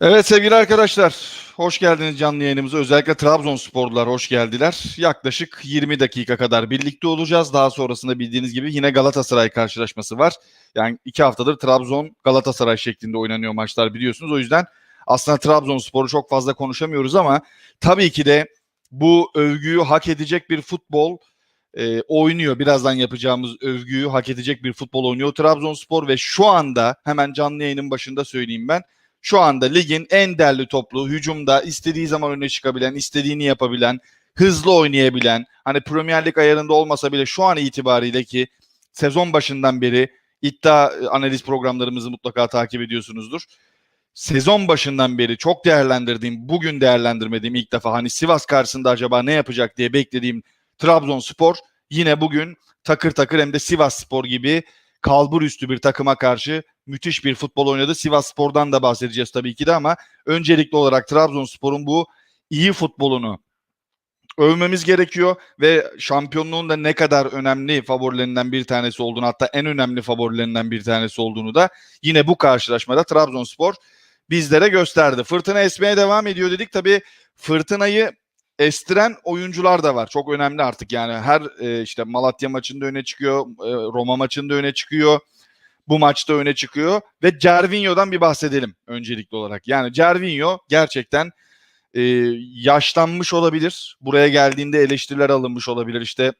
Evet sevgili arkadaşlar, hoş geldiniz canlı yayınımıza. Özellikle Trabzonsporlular hoş geldiler. Yaklaşık 20 dakika kadar birlikte olacağız. Daha sonrasında bildiğiniz gibi yine Galatasaray karşılaşması var. Yani iki haftadır Trabzon Galatasaray şeklinde oynanıyor maçlar biliyorsunuz. O yüzden aslında Trabzonspor'u çok fazla konuşamıyoruz ama tabii ki de bu övgüyü hak edecek bir futbol e, oynuyor. Birazdan yapacağımız övgüyü hak edecek bir futbol oynuyor Trabzonspor ve şu anda hemen canlı yayının başında söyleyeyim ben şu anda ligin en değerli toplu, hücumda istediği zaman öne çıkabilen, istediğini yapabilen, hızlı oynayabilen, hani Premier Lig ayarında olmasa bile şu an itibariyle ki sezon başından beri iddia e, analiz programlarımızı mutlaka takip ediyorsunuzdur. Sezon başından beri çok değerlendirdiğim, bugün değerlendirmediğim ilk defa hani Sivas karşısında acaba ne yapacak diye beklediğim Trabzonspor yine bugün takır takır hem de Sivas Spor gibi kalbur üstü bir takıma karşı müthiş bir futbol oynadı. Sivas Spor'dan da bahsedeceğiz tabii ki de ama öncelikli olarak Trabzonspor'un bu iyi futbolunu övmemiz gerekiyor ve şampiyonluğun da ne kadar önemli favorilerinden bir tanesi olduğunu hatta en önemli favorilerinden bir tanesi olduğunu da yine bu karşılaşmada Trabzonspor bizlere gösterdi. Fırtına esmeye devam ediyor dedik. Tabii fırtınayı estiren oyuncular da var. Çok önemli artık yani her e, işte Malatya maçında öne çıkıyor, e, Roma maçında öne çıkıyor. Bu maçta öne çıkıyor ve Cervinho'dan bir bahsedelim öncelikli olarak. Yani Cervinho gerçekten e, yaşlanmış olabilir. Buraya geldiğinde eleştiriler alınmış olabilir. İşte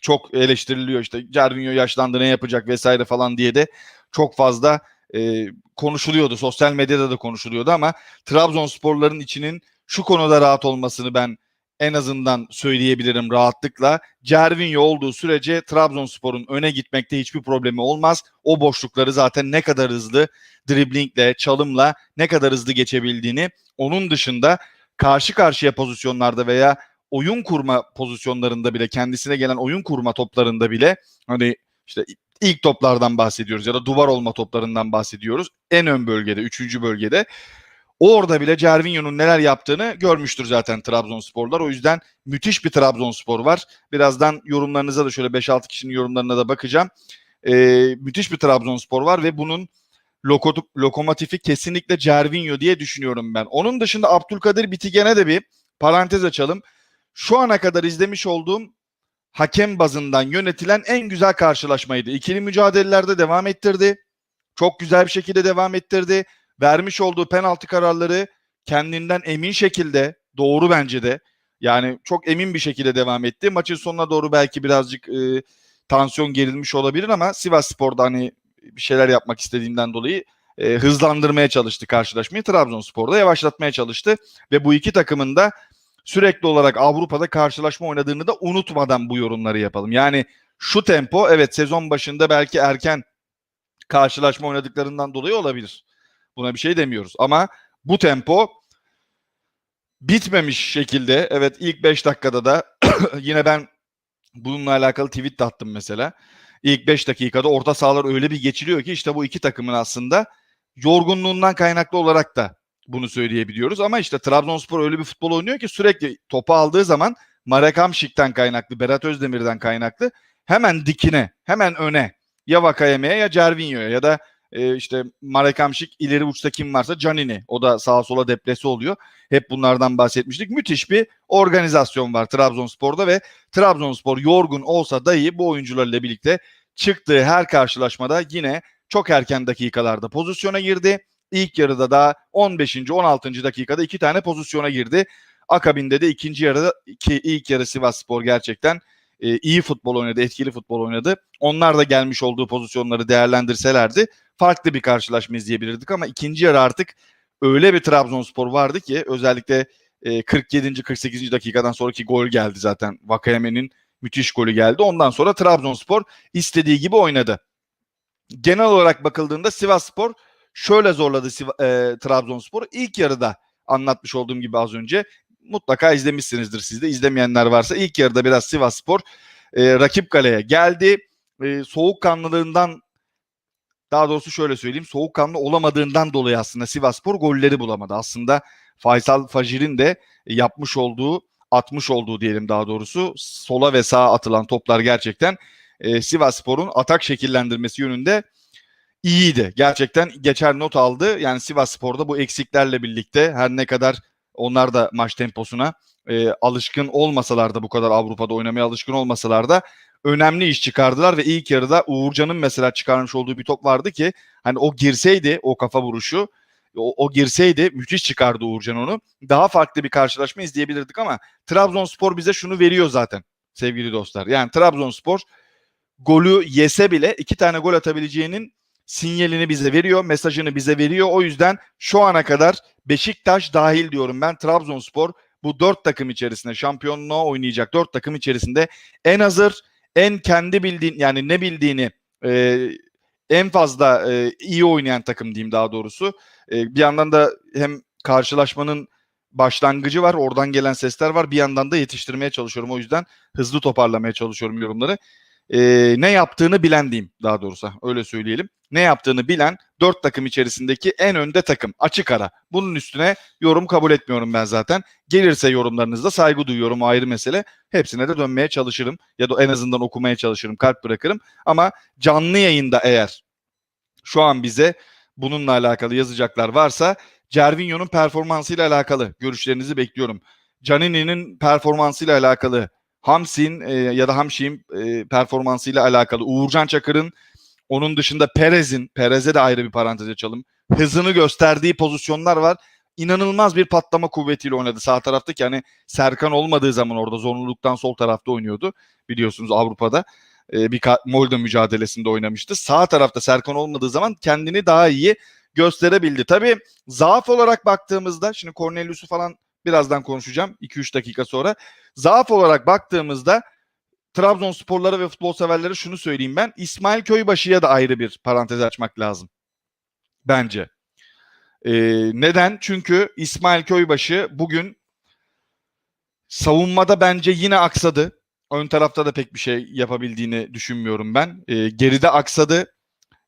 çok eleştiriliyor işte Cervinho yaşlandı ne yapacak vesaire falan diye de çok fazla e, konuşuluyordu. Sosyal medyada da konuşuluyordu ama Trabzonsporların içinin şu konuda rahat olmasını ben en azından söyleyebilirim rahatlıkla. Cervinho olduğu sürece Trabzonspor'un öne gitmekte hiçbir problemi olmaz. O boşlukları zaten ne kadar hızlı driblingle, çalımla ne kadar hızlı geçebildiğini onun dışında karşı karşıya pozisyonlarda veya oyun kurma pozisyonlarında bile kendisine gelen oyun kurma toplarında bile hani işte ilk toplardan bahsediyoruz ya da duvar olma toplarından bahsediyoruz. En ön bölgede, üçüncü bölgede Orada bile Cervinho'nun neler yaptığını görmüştür zaten Trabzonsporlar. O yüzden müthiş bir Trabzonspor var. Birazdan yorumlarınıza da şöyle 5-6 kişinin yorumlarına da bakacağım. Ee, müthiş bir Trabzonspor var ve bunun loko- lokomotifi kesinlikle Cervinho diye düşünüyorum ben. Onun dışında Abdülkadir Bitigen'e de bir parantez açalım. Şu ana kadar izlemiş olduğum hakem bazından yönetilen en güzel karşılaşmaydı. İkili mücadelelerde devam ettirdi. Çok güzel bir şekilde devam ettirdi vermiş olduğu penaltı kararları kendinden emin şekilde doğru bence de yani çok emin bir şekilde devam etti. Maçın sonuna doğru belki birazcık e, tansiyon gerilmiş olabilir ama Sivas Spor'da hani bir şeyler yapmak istediğinden dolayı e, hızlandırmaya çalıştı karşılaşmayı. Trabzonspor'da yavaşlatmaya çalıştı ve bu iki takımın da sürekli olarak Avrupa'da karşılaşma oynadığını da unutmadan bu yorumları yapalım. Yani şu tempo evet sezon başında belki erken karşılaşma oynadıklarından dolayı olabilir. Buna bir şey demiyoruz. Ama bu tempo bitmemiş şekilde evet ilk 5 dakikada da yine ben bununla alakalı tweet de attım mesela. İlk 5 dakikada orta sahalar öyle bir geçiliyor ki işte bu iki takımın aslında yorgunluğundan kaynaklı olarak da bunu söyleyebiliyoruz. Ama işte Trabzonspor öyle bir futbol oynuyor ki sürekli topu aldığı zaman Marek Hamşik'ten kaynaklı, Berat Özdemir'den kaynaklı hemen dikine, hemen öne ya Vakayeme'ye ya Cervinho'ya ya da e, işte Marek ileri uçta kim varsa Canini o da sağa sola deplesi oluyor. Hep bunlardan bahsetmiştik. Müthiş bir organizasyon var Trabzonspor'da ve Trabzonspor yorgun olsa dahi bu oyuncularla birlikte çıktığı her karşılaşmada yine çok erken dakikalarda pozisyona girdi. İlk yarıda da 15. 16. dakikada iki tane pozisyona girdi. Akabinde de ikinci yarıda ki ilk yarı Sivas Spor gerçekten e, iyi futbol oynadı, etkili futbol oynadı. Onlar da gelmiş olduğu pozisyonları değerlendirselerdi farklı bir karşılaşma izleyebilirdik ama ikinci yarı artık öyle bir Trabzonspor vardı ki özellikle e, 47. 48. dakikadan sonraki gol geldi zaten. Vakayeme'nin müthiş golü geldi. Ondan sonra Trabzonspor istediği gibi oynadı. Genel olarak bakıldığında Sivasspor şöyle zorladı e, Trabzonspor. İlk yarıda anlatmış olduğum gibi az önce mutlaka izlemişsinizdir siz de. İzlemeyenler varsa ilk yarıda biraz Sivasspor e, rakip kaleye geldi. E, soğukkanlılığından daha doğrusu şöyle söyleyeyim soğukkanlı olamadığından dolayı aslında Sivasspor golleri bulamadı. Aslında Faysal Fajir'in de yapmış olduğu atmış olduğu diyelim daha doğrusu sola ve sağa atılan toplar gerçekten e, Sivasspor'un atak şekillendirmesi yönünde iyiydi. Gerçekten geçer not aldı. Yani Sivas Spor'da bu eksiklerle birlikte her ne kadar onlar da maç temposuna e, alışkın olmasalar da bu kadar Avrupa'da oynamaya alışkın olmasalar da önemli iş çıkardılar ve ilk yarıda Uğurcan'ın mesela çıkarmış olduğu bir top vardı ki hani o girseydi o kafa vuruşu o, o girseydi müthiş çıkardı Uğurcan onu. Daha farklı bir karşılaşma izleyebilirdik ama Trabzonspor bize şunu veriyor zaten sevgili dostlar. Yani Trabzonspor golü yese bile iki tane gol atabileceğinin sinyalini bize veriyor, mesajını bize veriyor. O yüzden şu ana kadar Beşiktaş dahil diyorum ben Trabzonspor bu dört takım içerisinde şampiyonluğa oynayacak dört takım içerisinde en hazır, en kendi bildiğin yani ne bildiğini e, en fazla e, iyi oynayan takım diyeyim daha doğrusu. E, bir yandan da hem karşılaşmanın başlangıcı var, oradan gelen sesler var. Bir yandan da yetiştirmeye çalışıyorum. O yüzden hızlı toparlamaya çalışıyorum yorumları. E, ne yaptığını bilen diyeyim daha doğrusu öyle söyleyelim. Ne yaptığını bilen dört takım içerisindeki en önde takım açık ara. Bunun üstüne yorum kabul etmiyorum ben zaten. Gelirse yorumlarınızda saygı duyuyorum ayrı mesele. Hepsine de dönmeye çalışırım ya da en azından okumaya çalışırım, kalp bırakırım. Ama canlı yayında eğer şu an bize bununla alakalı yazacaklar varsa Cervinho'nun performansıyla alakalı görüşlerinizi bekliyorum. Canini'nin performansıyla alakalı, Hamsin e, ya da Hamşin e, performansıyla alakalı, Uğurcan Çakır'ın onun dışında Perez'in, Perez'e de ayrı bir parantez açalım. Hızını gösterdiği pozisyonlar var. İnanılmaz bir patlama kuvvetiyle oynadı sağ taraftaki. Yani Serkan olmadığı zaman orada zorunluluktan sol tarafta oynuyordu. Biliyorsunuz Avrupa'da e, bir Molde mücadelesinde oynamıştı. Sağ tarafta Serkan olmadığı zaman kendini daha iyi gösterebildi. Tabii zaaf olarak baktığımızda şimdi Cornelius'u falan birazdan konuşacağım 2-3 dakika sonra. Zaaf olarak baktığımızda Trabzonsporlara ve futbol severlere şunu söyleyeyim ben. İsmail Köybaşı'ya da ayrı bir parantez açmak lazım. Bence. Ee, neden? Çünkü İsmail Köybaşı bugün savunmada bence yine aksadı. Ön tarafta da pek bir şey yapabildiğini düşünmüyorum ben. Ee, geride aksadı.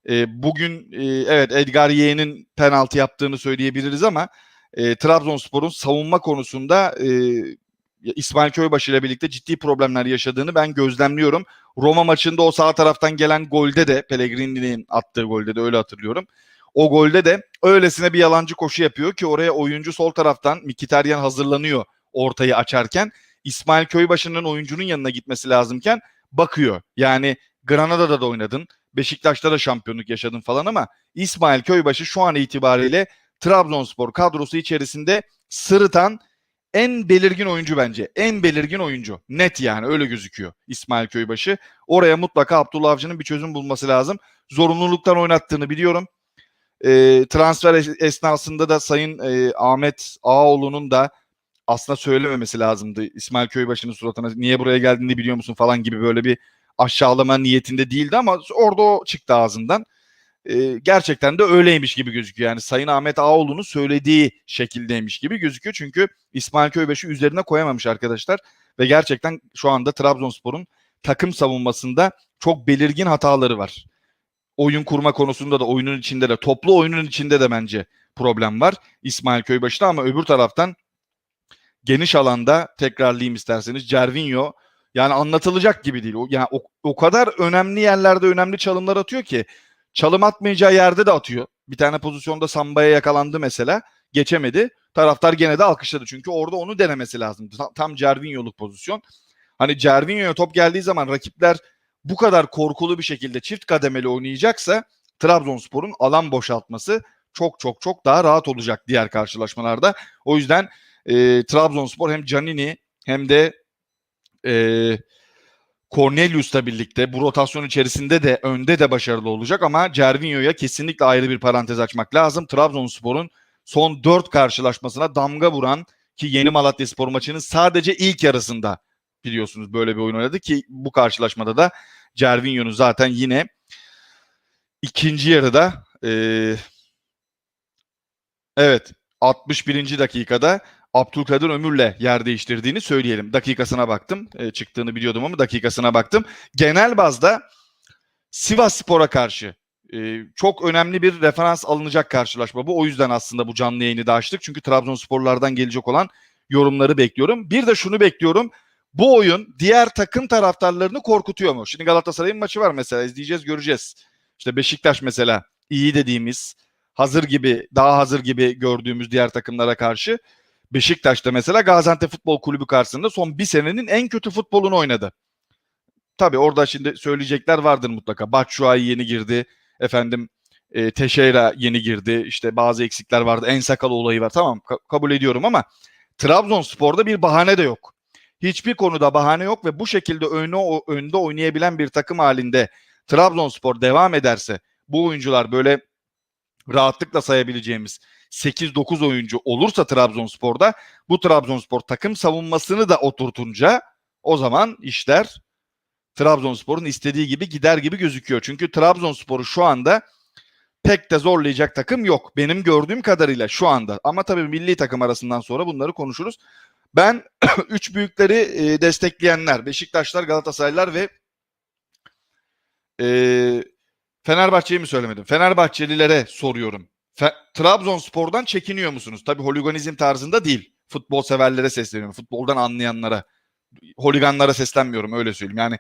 Ee, bugün e, evet Edgar Yeğen'in penaltı yaptığını söyleyebiliriz ama e, Trabzonspor'un savunma konusunda e, İsmail Köybaşı ile birlikte ciddi problemler yaşadığını ben gözlemliyorum. Roma maçında o sağ taraftan gelen golde de Pellegrini'nin attığı golde de öyle hatırlıyorum. O golde de öylesine bir yalancı koşu yapıyor ki oraya oyuncu sol taraftan Mkhitaryan hazırlanıyor ortayı açarken. İsmail Köybaşı'nın oyuncunun yanına gitmesi lazımken bakıyor. Yani Granada'da da oynadın. Beşiktaş'ta da şampiyonluk yaşadın falan ama İsmail Köybaşı şu an itibariyle Trabzonspor kadrosu içerisinde sırıtan en belirgin oyuncu bence. En belirgin oyuncu. Net yani öyle gözüküyor İsmail Köybaşı. Oraya mutlaka Abdullah Avcı'nın bir çözüm bulması lazım. Zorunluluktan oynattığını biliyorum. E, transfer esnasında da Sayın e, Ahmet Ağoğlu'nun da aslında söylememesi lazımdı. İsmail Köybaşı'nın suratına niye buraya geldiğini biliyor musun falan gibi böyle bir aşağılama niyetinde değildi ama orada o çıktı ağzından. E, gerçekten de öyleymiş gibi gözüküyor. Yani Sayın Ahmet Ağoğlu'nun söylediği şekildeymiş gibi gözüküyor. Çünkü İsmail Köybaşı üzerine koyamamış arkadaşlar. Ve gerçekten şu anda Trabzonspor'un takım savunmasında çok belirgin hataları var. Oyun kurma konusunda da oyunun içinde de toplu oyunun içinde de bence problem var İsmail Köybaşı'da ama öbür taraftan geniş alanda tekrarlayayım isterseniz Cervinho yani anlatılacak gibi değil. Yani o, o kadar önemli yerlerde önemli çalımlar atıyor ki çalım atmayacağı yerde de atıyor. Bir tane pozisyonda Samba'ya yakalandı mesela. Geçemedi. Taraftar gene de alkışladı. Çünkü orada onu denemesi lazım. Tam, Cervinho'luk pozisyon. Hani Cervinho'ya top geldiği zaman rakipler bu kadar korkulu bir şekilde çift kademeli oynayacaksa Trabzonspor'un alan boşaltması çok çok çok daha rahat olacak diğer karşılaşmalarda. O yüzden e, Trabzonspor hem Canini hem de e, Cornelius'la birlikte bu rotasyon içerisinde de önde de başarılı olacak ama Cervinho'ya kesinlikle ayrı bir parantez açmak lazım. Trabzonspor'un son 4 karşılaşmasına damga vuran ki Yeni Malatya Spor maçının sadece ilk yarısında biliyorsunuz böyle bir oyun oynadı ki bu karşılaşmada da Cervinho'nun zaten yine ikinci yarıda e, evet 61. dakikada Abdülkadir Ömür'le yer değiştirdiğini söyleyelim. Dakikasına baktım. E, çıktığını biliyordum ama dakikasına baktım. Genel bazda Sivas Spor'a karşı e, çok önemli bir referans alınacak karşılaşma bu. O yüzden aslında bu canlı yayını da açtık. Çünkü Trabzonsporlardan gelecek olan yorumları bekliyorum. Bir de şunu bekliyorum. Bu oyun diğer takım taraftarlarını korkutuyor mu? Şimdi Galatasaray'ın maçı var mesela izleyeceğiz göreceğiz. İşte Beşiktaş mesela iyi dediğimiz hazır gibi daha hazır gibi gördüğümüz diğer takımlara karşı Beşiktaş'ta mesela Gaziantep Futbol Kulübü karşısında son bir senenin en kötü futbolunu oynadı. Tabii orada şimdi söyleyecekler vardır mutlaka. Batshuayi yeni girdi. Efendim e, Teşeyra yeni girdi. İşte bazı eksikler vardı. En sakal olayı var. Tamam ka- kabul ediyorum ama Trabzonspor'da bir bahane de yok. Hiçbir konuda bahane yok ve bu şekilde önde, önde oynayabilen bir takım halinde Trabzonspor devam ederse bu oyuncular böyle rahatlıkla sayabileceğimiz 8-9 oyuncu olursa Trabzonspor'da bu Trabzonspor takım savunmasını da oturtunca o zaman işler Trabzonspor'un istediği gibi gider gibi gözüküyor. Çünkü Trabzonspor'u şu anda pek de zorlayacak takım yok. Benim gördüğüm kadarıyla şu anda. Ama tabii milli takım arasından sonra bunları konuşuruz. Ben üç büyükleri e, destekleyenler, Beşiktaşlar, Galatasaraylar ve e, Fenerbahçe'yi mi söylemedim? Fenerbahçelilere soruyorum. Fe- Trabzonspor'dan çekiniyor musunuz? Tabii holiganizm tarzında değil. Futbol severlere sesleniyorum. Futboldan anlayanlara. Holiganlara seslenmiyorum öyle söyleyeyim. Yani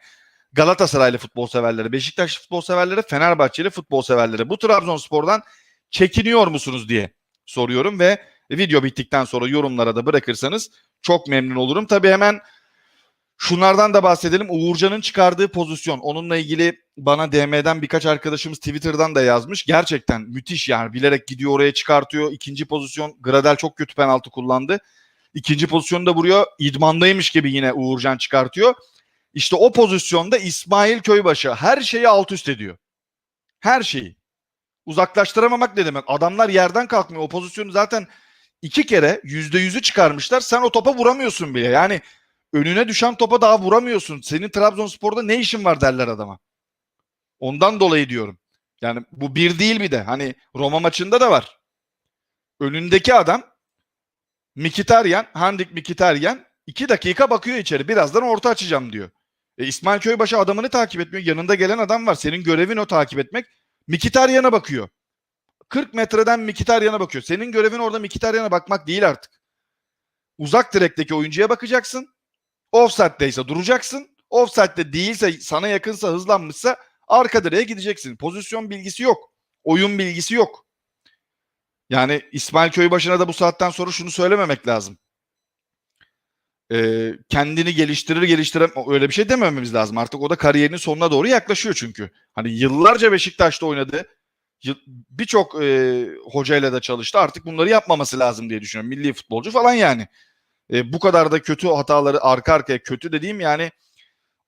Galatasaraylı futbol severlere, Beşiktaş futbol severlere, Fenerbahçeli futbol severlere bu Trabzonspor'dan çekiniyor musunuz diye soruyorum ve video bittikten sonra yorumlara da bırakırsanız çok memnun olurum. Tabii hemen şunlardan da bahsedelim. Uğurcan'ın çıkardığı pozisyon. Onunla ilgili bana DM'den birkaç arkadaşımız Twitter'dan da yazmış. Gerçekten müthiş yani. Bilerek gidiyor oraya çıkartıyor. İkinci pozisyon. Gradel çok kötü penaltı kullandı. İkinci pozisyonu da vuruyor. İdmandaymış gibi yine Uğurcan çıkartıyor. İşte o pozisyonda İsmail Köybaşı her şeyi alt üst ediyor. Her şeyi. Uzaklaştıramamak ne demek? Adamlar yerden kalkmıyor. O pozisyonu zaten iki kere yüzde yüzü çıkarmışlar. Sen o topa vuramıyorsun bile. Yani önüne düşen topa daha vuramıyorsun. Senin Trabzonspor'da ne işin var derler adama. Ondan dolayı diyorum. Yani bu bir değil bir de. Hani Roma maçında da var. Önündeki adam Mkhitaryan, Handik Mkhitaryan iki dakika bakıyor içeri. Birazdan orta açacağım diyor. E, İsmail Köybaşı adamını takip etmiyor. Yanında gelen adam var. Senin görevin o takip etmek. Mkhitaryan'a bakıyor. 40 metreden Mkhitaryan'a bakıyor. Senin görevin orada Mkhitaryan'a bakmak değil artık. Uzak direkteki oyuncuya bakacaksın. Offside'deyse duracaksın. Offside'de değilse sana yakınsa hızlanmışsa arka direğe gideceksin. Pozisyon bilgisi yok. Oyun bilgisi yok. Yani İsmail Köybaşı'na da bu saatten sonra şunu söylememek lazım. Ee, kendini geliştirir geliştirem öyle bir şey demememiz lazım. Artık o da kariyerinin sonuna doğru yaklaşıyor çünkü. Hani yıllarca Beşiktaş'ta oynadı. Birçok e, hocayla da çalıştı. Artık bunları yapmaması lazım diye düşünüyorum. Milli futbolcu falan yani. E, bu kadar da kötü hataları arka arkaya kötü dediğim yani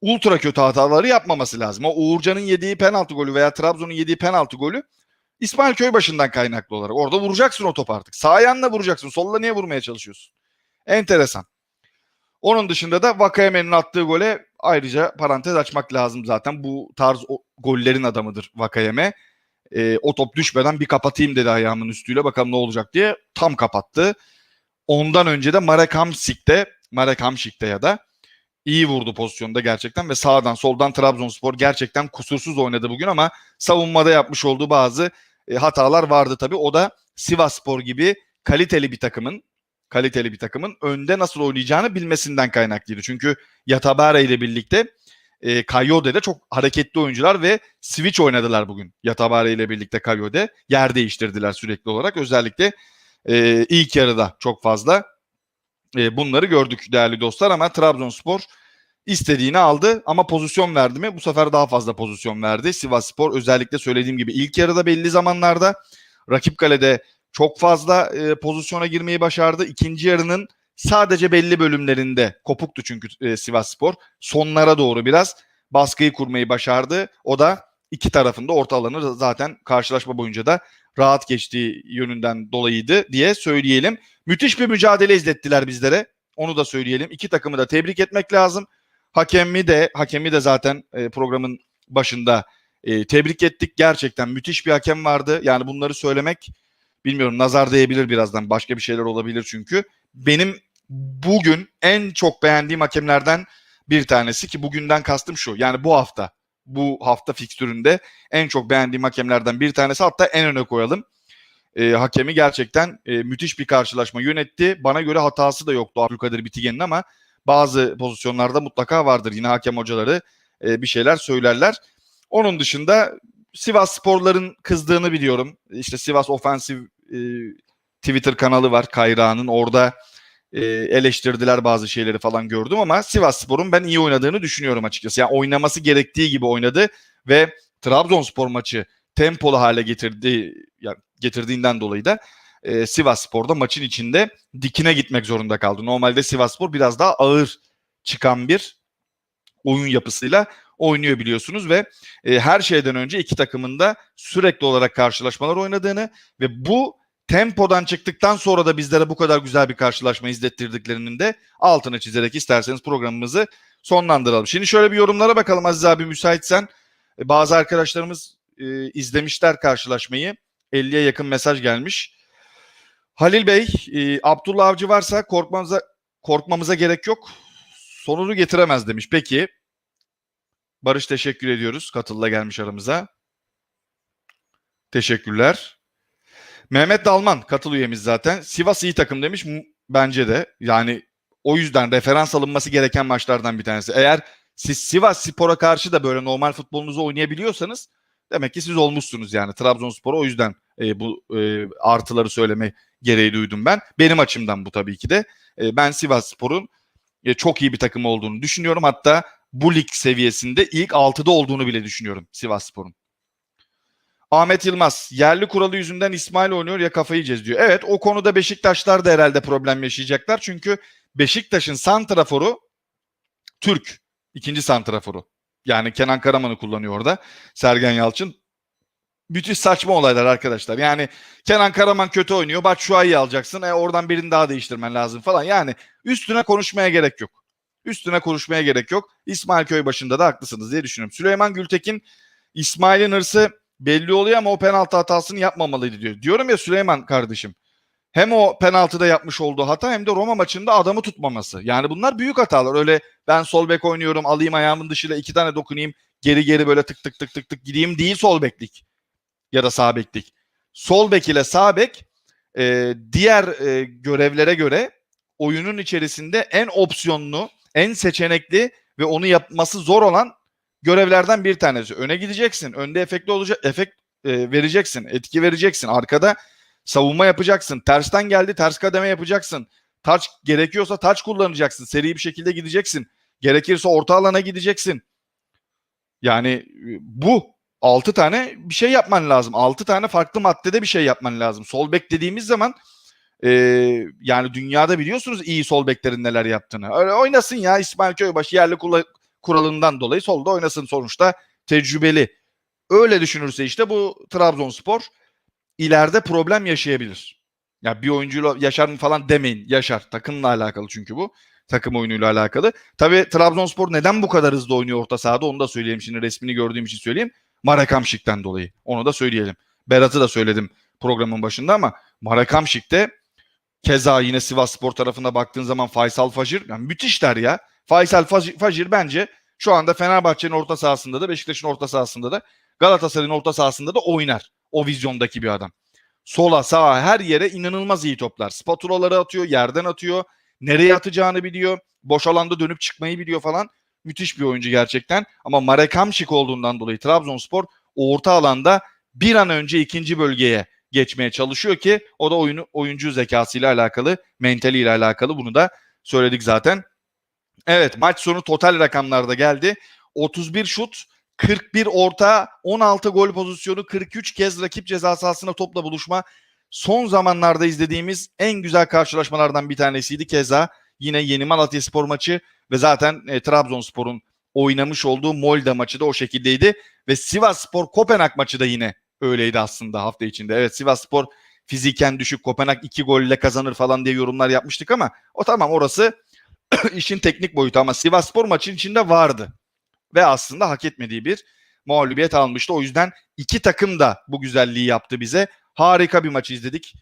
ultra kötü hataları yapmaması lazım. O Uğurcan'ın yediği penaltı golü veya Trabzon'un yediği penaltı golü İsmail Köybaşı'ndan kaynaklı olarak. Orada vuracaksın o top artık. Sağ ayağınla vuracaksın. Solla niye vurmaya çalışıyorsun? Enteresan. Onun dışında da Vakayeme'nin attığı gole ayrıca parantez açmak lazım zaten. Bu tarz o, gollerin adamıdır Vakayeme. E, o top düşmeden bir kapatayım dedi ayağımın üstüyle bakalım ne olacak diye tam kapattı. Ondan önce de Marek Hamşik'te ya da iyi vurdu pozisyonda gerçekten ve sağdan soldan Trabzonspor gerçekten kusursuz oynadı bugün ama savunmada yapmış olduğu bazı e, hatalar vardı tabii. O da Sivasspor gibi kaliteli bir takımın kaliteli bir takımın önde nasıl oynayacağını bilmesinden kaynaklıydı. Çünkü Yatabare ile birlikte e, Kayode de çok hareketli oyuncular ve switch oynadılar bugün. Yatabare ile birlikte Kayode yer değiştirdiler sürekli olarak. Özellikle e, ilk yarıda çok fazla e, bunları gördük değerli dostlar ama Trabzonspor istediğini aldı ama pozisyon verdi mi? Bu sefer daha fazla pozisyon verdi. Sivas Spor özellikle söylediğim gibi ilk yarıda belli zamanlarda rakip kalede çok fazla e, pozisyona girmeyi başardı. İkinci yarının sadece belli bölümlerinde kopuktu çünkü e, Sivas. Sonlara doğru biraz baskıyı kurmayı başardı. O da iki tarafında orta alanı zaten karşılaşma boyunca da rahat geçtiği yönünden dolayıydı diye söyleyelim. Müthiş bir mücadele izlettiler bizlere. Onu da söyleyelim. İki takımı da tebrik etmek lazım. Hakemi de hakemi de zaten e, programın başında e, tebrik ettik. Gerçekten müthiş bir hakem vardı. Yani bunları söylemek bilmiyorum nazar değebilir birazdan. Başka bir şeyler olabilir çünkü. Benim bugün en çok beğendiğim hakemlerden bir tanesi ki bugünden kastım şu. Yani bu hafta bu hafta fikstüründe en çok beğendiğim hakemlerden bir tanesi hatta en öne koyalım. E, hakemi gerçekten e, müthiş bir karşılaşma yönetti. Bana göre hatası da yoktu Abdülkadir Bitigen'in ama bazı pozisyonlarda mutlaka vardır. Yine hakem hocaları e, bir şeyler söylerler. Onun dışında Sivas sporların kızdığını biliyorum. İşte Sivas Offensive e, Twitter kanalı var Kayra'nın. Orada e, eleştirdiler bazı şeyleri falan gördüm ama Sivas Spor'un ben iyi oynadığını düşünüyorum açıkçası. Yani oynaması gerektiği gibi oynadı ve Trabzonspor maçı tempolu hale getirdi yani getirdiğinden dolayı da e, Sivas Spor'da maçın içinde dikine gitmek zorunda kaldı. Normalde Sivas Spor biraz daha ağır çıkan bir oyun yapısıyla oynuyor biliyorsunuz ve e, her şeyden önce iki takımın da sürekli olarak karşılaşmalar oynadığını ve bu tempodan çıktıktan sonra da bizlere bu kadar güzel bir karşılaşma izlettirdiklerinin de altını çizerek isterseniz programımızı sonlandıralım. Şimdi şöyle bir yorumlara bakalım Aziz abi müsaitsen. E, bazı arkadaşlarımız e, izlemişler karşılaşmayı. 50'ye yakın mesaj gelmiş. Halil Bey, e, Abdullah Avcı varsa korkmamıza korkmamıza gerek yok. Sonunu getiremez demiş. Peki. Barış teşekkür ediyoruz. Katılla gelmiş aramıza. Teşekkürler. Mehmet Dalman katıl üyemiz zaten. Sivas iyi takım demiş. Bence de. Yani o yüzden referans alınması gereken maçlardan bir tanesi. Eğer siz Sivas Spor'a karşı da böyle normal futbolunuzu oynayabiliyorsanız demek ki siz olmuşsunuz yani. Trabzonspor'a o yüzden e, bu e, artıları söyleme gereği duydum ben. Benim açımdan bu tabii ki de. E, ben Sivas Spor'un e, çok iyi bir takım olduğunu düşünüyorum. Hatta bu lig seviyesinde ilk 6'da olduğunu bile düşünüyorum Sivas Spor'un. Ahmet Yılmaz yerli kuralı yüzünden İsmail oynuyor ya kafayı yiyeceğiz diyor. Evet o konuda Beşiktaşlar da herhalde problem yaşayacaklar. Çünkü Beşiktaş'ın santraforu Türk. ikinci santraforu. Yani Kenan Karaman'ı kullanıyor orada. Sergen Yalçın. Müthiş saçma olaylar arkadaşlar. Yani Kenan Karaman kötü oynuyor. Batshuayi'yi alacaksın. E oradan birini daha değiştirmen lazım falan. Yani üstüne konuşmaya gerek yok. Üstüne konuşmaya gerek yok. İsmail Köybaşı'nda da haklısınız diye düşünüyorum. Süleyman Gültekin İsmail'in hırsı belli oluyor ama o penaltı hatasını yapmamalıydı diyor. Diyorum ya Süleyman kardeşim. Hem o penaltıda yapmış olduğu hata hem de Roma maçında adamı tutmaması. Yani bunlar büyük hatalar. Öyle ben sol bek oynuyorum alayım ayağımın dışıyla iki tane dokunayım geri geri böyle tık tık tık tık tık gideyim değil sol beklik ya da sağ beklik. Sol bek ile sağ bek e, diğer e, görevlere göre oyunun içerisinde en opsiyonlu, en seçenekli ve onu yapması zor olan görevlerden bir tanesi. Öne gideceksin, önde efektli olacak, efekt e, vereceksin, etki vereceksin. Arkada savunma yapacaksın. Tersten geldi, ters kademe yapacaksın. Taç gerekiyorsa taç kullanacaksın. Seri bir şekilde gideceksin. Gerekirse orta alana gideceksin. Yani e, bu 6 tane bir şey yapman lazım. 6 tane farklı maddede bir şey yapman lazım. Sol bek dediğimiz zaman e, yani dünyada biliyorsunuz iyi sol beklerin neler yaptığını. Öyle oynasın ya İsmail Köybaşı yerli kuralından dolayı solda oynasın sonuçta tecrübeli. Öyle düşünürse işte bu Trabzonspor ileride problem yaşayabilir. Ya bir oyuncuyla yaşar mı falan demeyin. Yaşar. Takımla alakalı çünkü bu. Takım oyunuyla alakalı. Tabii Trabzonspor neden bu kadar hızlı oynuyor orta sahada onu da söyleyeyim. Şimdi resmini gördüğüm için söyleyeyim. Marakamşik'ten dolayı. Onu da söyleyelim. Berat'ı da söyledim programın başında ama Marakamşik'te keza yine Sivas Spor tarafına baktığın zaman Faysal Fajir yani müthişler ya. Faysal Fajir bence şu anda Fenerbahçe'nin orta sahasında da Beşiktaş'ın orta sahasında da Galatasaray'ın orta sahasında da oynar. O vizyondaki bir adam. Sola, sağa, her yere inanılmaz iyi toplar. Spatulaları atıyor, yerden atıyor. Nereye atacağını biliyor. Boş alanda dönüp çıkmayı biliyor falan. Müthiş bir oyuncu gerçekten. Ama Marek Hamşik olduğundan dolayı Trabzonspor orta alanda bir an önce ikinci bölgeye geçmeye çalışıyor ki o da oyunu oyuncu zekasıyla alakalı, mentaliyle alakalı bunu da söyledik zaten. Evet maç sonu total rakamlarda geldi. 31 şut, 41 orta, 16 gol pozisyonu, 43 kez rakip ceza sahasına topla buluşma. Son zamanlarda izlediğimiz en güzel karşılaşmalardan bir tanesiydi. Keza yine Yeni Malatya Spor maçı ve zaten e, Trabzonspor'un oynamış olduğu Molde maçı da o şekildeydi. Ve Sivas Spor Kopenhag maçı da yine öyleydi aslında hafta içinde. Evet Sivas Spor fiziken düşük Kopenhag 2 golle kazanır falan diye yorumlar yapmıştık ama o tamam orası işin teknik boyutu ama Sivas Spor maçın içinde vardı. Ve aslında hak etmediği bir mağlubiyet almıştı. O yüzden iki takım da bu güzelliği yaptı bize. Harika bir maçı izledik.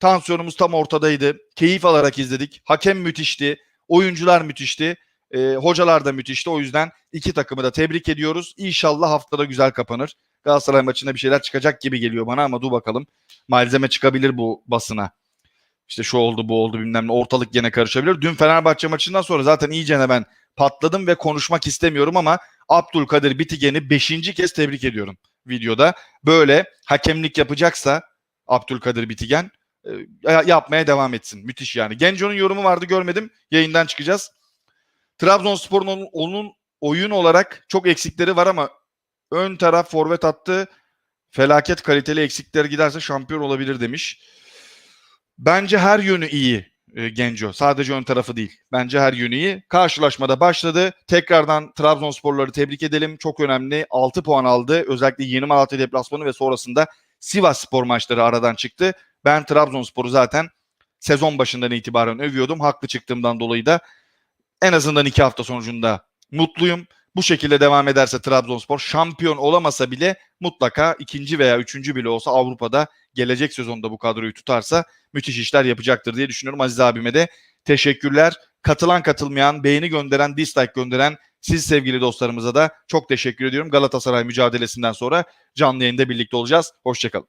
Tansiyonumuz tam ortadaydı. Keyif alarak izledik. Hakem müthişti. Oyuncular müthişti. E, hocalar da müthişti. O yüzden iki takımı da tebrik ediyoruz. İnşallah haftada güzel kapanır. Galatasaray maçında bir şeyler çıkacak gibi geliyor bana ama dur bakalım. Malzeme çıkabilir bu basına. İşte şu oldu bu oldu bilmem ne ortalık gene karışabilir. Dün Fenerbahçe maçından sonra zaten iyicene ben patladım ve konuşmak istemiyorum ama Abdülkadir Bitigen'i 5. kez tebrik ediyorum videoda. Böyle hakemlik yapacaksa Abdülkadir Bitigen e, yapmaya devam etsin. Müthiş yani. Genco'nun yorumu vardı görmedim. Yayından çıkacağız. Trabzonspor'un onun, onun oyun olarak çok eksikleri var ama ön taraf forvet attı. Felaket kaliteli eksikler giderse şampiyon olabilir demiş. Bence her yönü iyi e, Genco. Sadece ön tarafı değil. Bence her yönü iyi. Karşılaşmada başladı. Tekrardan Trabzonsporları tebrik edelim. Çok önemli. 6 puan aldı. Özellikle Yeni Malatya deplasmanı ve sonrasında Sivas Spor maçları aradan çıktı. Ben Trabzonspor'u zaten sezon başından itibaren övüyordum. Haklı çıktığımdan dolayı da en azından iki hafta sonucunda mutluyum. Bu şekilde devam ederse Trabzonspor şampiyon olamasa bile mutlaka ikinci veya üçüncü bile olsa Avrupa'da gelecek sezonda bu kadroyu tutarsa müthiş işler yapacaktır diye düşünüyorum. Aziz abime de teşekkürler. Katılan katılmayan, beğeni gönderen, dislike gönderen siz sevgili dostlarımıza da çok teşekkür ediyorum. Galatasaray mücadelesinden sonra canlı yayında birlikte olacağız. Hoşçakalın.